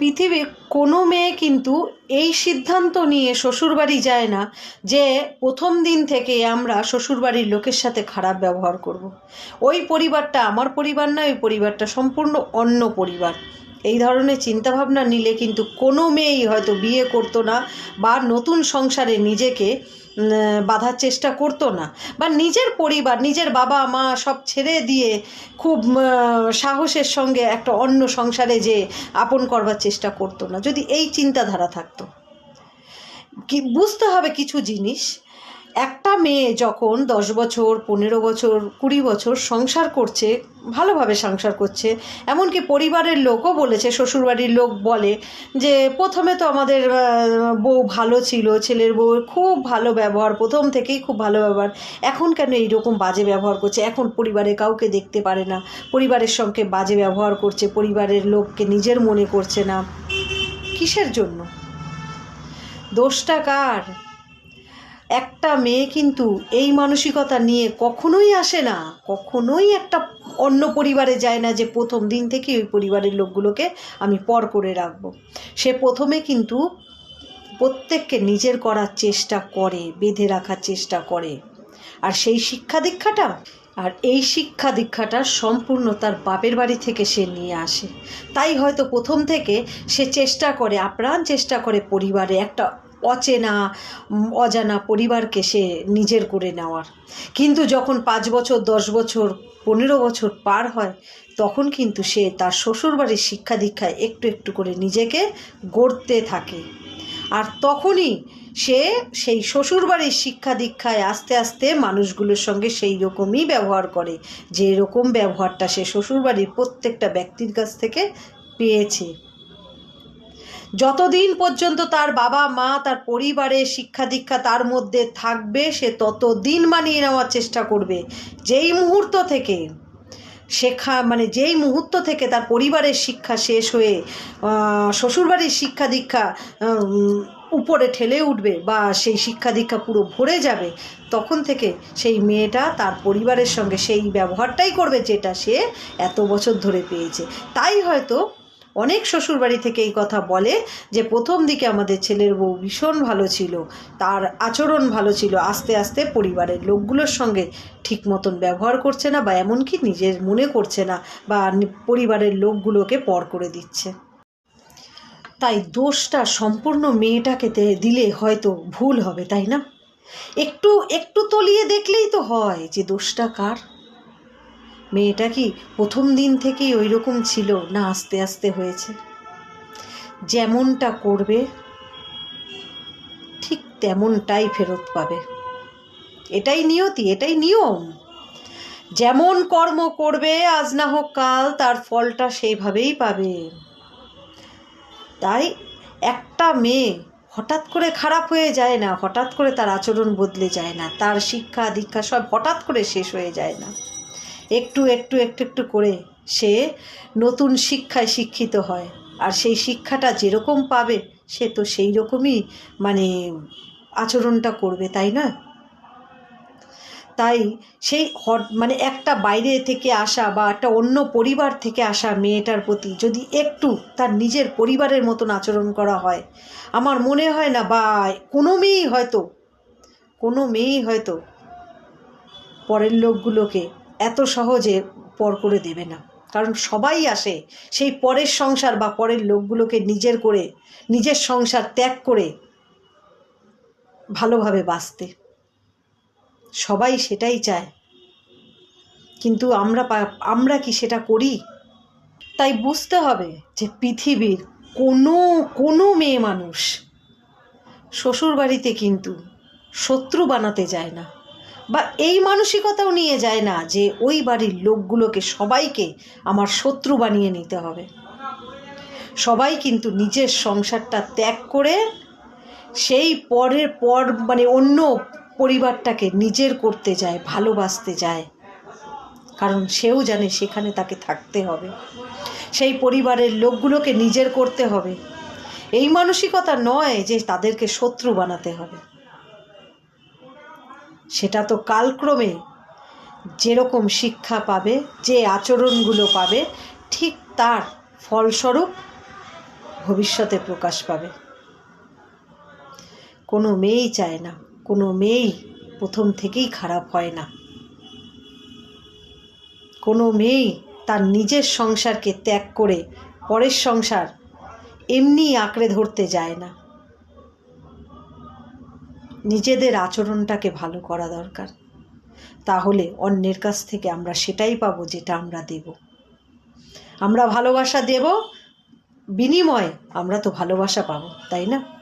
পৃথিবীর কোনো মেয়ে কিন্তু এই সিদ্ধান্ত নিয়ে শ্বশুরবাড়ি যায় না যে প্রথম দিন থেকে আমরা শ্বশুরবাড়ির লোকের সাথে খারাপ ব্যবহার করব। ওই পরিবারটা আমার পরিবার না ওই পরিবারটা সম্পূর্ণ অন্য পরিবার এই ধরনের চিন্তাভাবনা নিলে কিন্তু কোনো মেয়েই হয়তো বিয়ে করতো না বা নতুন সংসারে নিজেকে বাঁধার চেষ্টা করতো না। বা নিজের পরিবার, নিজের বাবা মা সব ছেড়ে দিয়ে খুব সাহসের সঙ্গে একটা অন্য সংসারে যে আপন করবার চেষ্টা করতো না। যদি এই চিন্তাধারা থাকতো। কি, বুঝতে হবে কিছু জিনিস। একটা মেয়ে যখন দশ বছর, পনেরো বছর, কুড়ি বছর সংসার করছে, ভালোভাবে সংসার করছে, এমনকি পরিবারের লোকও বলেছে, শ্বশুরবাড়ির লোক বলে যে, প্রথমে তো আমাদের বউ ভালো ছিল, ছেলের বউ খুব ভালো ব্যবহার, প্রথম থেকেই খুব ভালো ব্যবহার। এখন কেন এইরকম বাজে ব্যবহার করছে? এখন পরিবারে কাউকে দেখতে পারে না। পরিবারের সঙ্গে বাজে ব্যবহার করছে, পরিবারের লোককে নিজের মনে করছে না। কিসের জন্য? দোষটা কার? একটা মেয়ে কিন্তু এই মানসিকতা নিয়ে কখনোই আসে না, কখনোই একটা অন্য পরিবারে যায় না যে প্রথম দিন থেকে ওই পরিবারের লোকগুলোকে আমি পর করে রাখব। সে প্রথমে কিন্তু প্রত্যেককে নিজের করার চেষ্টা করে, বেঁধে রাখার চেষ্টা করে। আর সেই শিক্ষা দীক্ষাটা, আর এই শিক্ষা দীক্ষাটা সম্পূর্ণ তার বাপের বাড়ি থেকে সে নিয়ে আসে। তাই হয়তো প্রথম থেকে সে চেষ্টা করে, আপ্রাণ চেষ্টা করে পরিবারে একটা অচেনা অজানা পরিবারকে সে নিজের করে নেওয়ার। কিন্তু যখন পাঁচ বছর, দশ বছর, পনেরো বছর পার হয়, তখন কিন্তু সে তার শ্বশুরবাড়ির শিক্ষা দীক্ষায় একটু একটু করে নিজেকে গড়তে থাকে। আর তখনই সে সেই শ্বশুরবাড়ির শিক্ষা দীক্ষায় আস্তে আস্তে মানুষগুলোর সঙ্গে সেই রকমই ব্যবহার করে যে রকম ব্যবহারটা সে শ্বশুরবাড়ির প্রত্যেকটা ব্যক্তির কাছ থেকে পেয়েছে। যতদিন পর্যন্ত তার বাবা, মা, তার পরিবারের শিক্ষা দীক্ষা তার মধ্যে থাকবে, সে ততদিন মানিয়ে নেওয়ার চেষ্টা করবে। যেই মুহূর্ত থেকে শেখা মানে যেই মুহূর্ত থেকে তার পরিবারের শিক্ষা শেষ হয়ে শ্বশুরবাড়ির শিক্ষা দীক্ষা উপরে ঠেলে উঠবে বা সেই শিক্ষা দীক্ষা পুরো ভরে যাবে, তখন থেকে সেই মেয়েটা তার পরিবারের সঙ্গে সেই ব্যবহারটাই করবে যেটা সে এত বছর ধরে পেয়েছে। তাই হয়তো অনেক শ্বশুরবাড়ি থেকে এই কথা বলে যে প্রথম দিকে আমাদের ছেলের বউ ভীষণ ভালো ছিল, তার আচরণ ভালো ছিল, আস্তে আস্তে পরিবারের লোকগুলোর সঙ্গে ঠিক মতন ব্যবহার করছে না বা এমনকি নিজের মনে করছে না বা পরিবারের লোকগুলোকে পর করে দিচ্ছে। তাই দোষটা সম্পূর্ণ মেয়েটাকে দিলে হয়তো ভুল হবে, তাই না? একটু একটু তলিয়ে দেখলেই তো হয় যে দোষটা কার। মেয়েটা কি প্রথম দিন থেকেই ওই রকম ছিল না আস্তে আস্তে হয়েছে? যেমনটা করবে, ঠিক তেমনটাই ফেরত পাবে। এটাই নিয়তি, এটাই নিয়ম। যেমন কর্ম করবে, আজ না হোক কাল তার ফলটা সেইভাবেই পাবে। তাই একটা মেয়ে হঠাৎ করে খারাপ হয়ে যায় না, হঠাৎ করে তার আচরণ বদলে যায় না, তার শিক্ষা দীক্ষা সব হঠাৎ করে শেষ হয়ে যায় না। একটু একটু একটু একটু করে সে নতুন শিক্ষায় শিক্ষিত হয়। আর সেই শিক্ষাটা যেরকম পাবে, সে তো সেই রকমই মানে আচরণটা করবে, তাই না? তাই সেই হট মানে একটা বাইরে থেকে আসা বা একটা অন্য পরিবার থেকে আসা মেয়েটার প্রতি যদি একটু তার নিজের পরিবারের মতন আচরণ করা হয়, আমার মনে হয় না বা কোনো মেয়েই হয়তো, কোনো মেয়েই হয়তো পরের লোকগুলোকে এত সহজে পর করে দেবে না। কারণ সবাই আসে সেই পরের সংসার বা পরের লোকগুলোকে নিজের করে, নিজের সংসার ত্যাগ করে ভালোভাবে বাঁচতে। সবাই সেটাই চায়। কিন্তু আমরা আমরা কি সেটা করি? তাই বুঝতে হবে যে পৃথিবীর কোনো কোনো মেয়ে মানুষ শ্বশুরবাড়িতে কিন্তু শত্রু বানাতে যায় না। বা এই মানসিকতাও নিয়ে যায় না যে ওই বাড়ির লোকগুলোকে সবাইকে আমার শত্রু বানিয়ে নিতে হবে। সবাই কিন্তু নিজের সংসারটা ত্যাগ করে সেই পরের পর মানে অন্য পরিবারটাকে নিজের করতে যায়, ভালোবাসতে যায়। কারণ সেও জানে সেখানে তাকে থাকতে হবে। সেই পরিবারের লোকগুলোকে নিজের করতে হবে। এই মানসিকতা নয় যে তাদেরকে শত্রু বানাতে হবে। সেটা তো কালক্রমে যেরকম শিক্ষা পাবে, যে আচরণগুলো পাবে, ঠিক তার ফলস্বরূপ ভবিষ্যতে প্রকাশ পাবে। কোনো মেয়েই চায় না, কোনো মেয়েই প্রথম থেকেই খারাপ হয় না। কোনো মেয়েই তার নিজের সংসারকে ত্যাগ করে পরের সংসার এমনি আঁকড়ে ধরতে যায় না। নিজেদের আচরণটাকে ভালো করা দরকার। তাহলে অন্যের কাছ থেকে আমরা সেটাই পাবো যেটা আমরা দেব। আমরা ভালোবাসা দেব, বিনিময়ে আমরা তো ভালোবাসা পাবো, তাই না?